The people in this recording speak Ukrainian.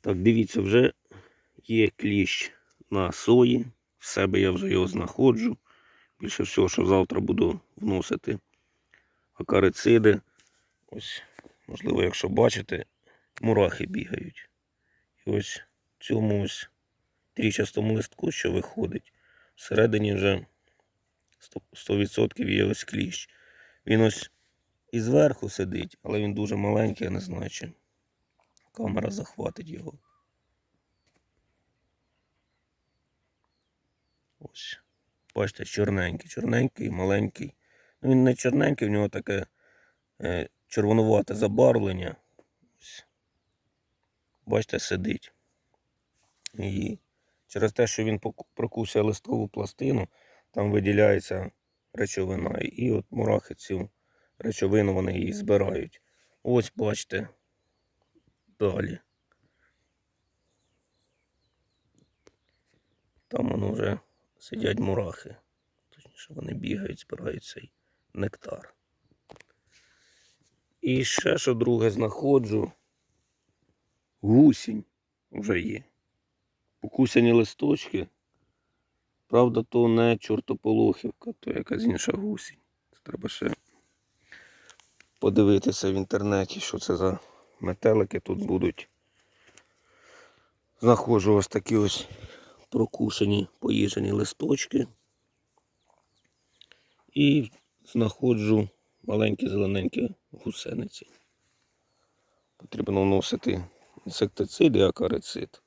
Так, дивіться, вже є кліщ на сої. В себе я вже його знаходжу. Більше всього, що завтра буду вносити акарициди. Ось, можливо, якщо бачите, мурахи бігають. І ось в цьому ось трічастому листку, що виходить, всередині вже 100%, 100% є ось кліщ. Він ось і зверху сидить, але він дуже маленький, я не знаю, чи камера захватить його. Ось. Бачите, чорненький, чорненький, маленький. Ну, він не чорненький, в нього таке е, червонувате забарвлення. Ось. Бачите, сидить. І через те, що він прокусує листову пластину, там виділяється речовина. І от мурахи цю речовину вони її збирають. Ось бачите. Далі. Там воно вже сидять мурахи. Точніше, вони бігають, збирають цей нектар. І ще що друге знаходжу. Гусінь вже є. Покусані листочки. Правда, то не чортополохівка, то якась інша гусінь. Це треба ще подивитися в інтернеті, що це за метелики тут будуть. Знаходжу ось такі ось прокушені, поїжені листочки. І знаходжу маленькі зелененькі гусениці. Потрібно вносити інсектицид і акарицид.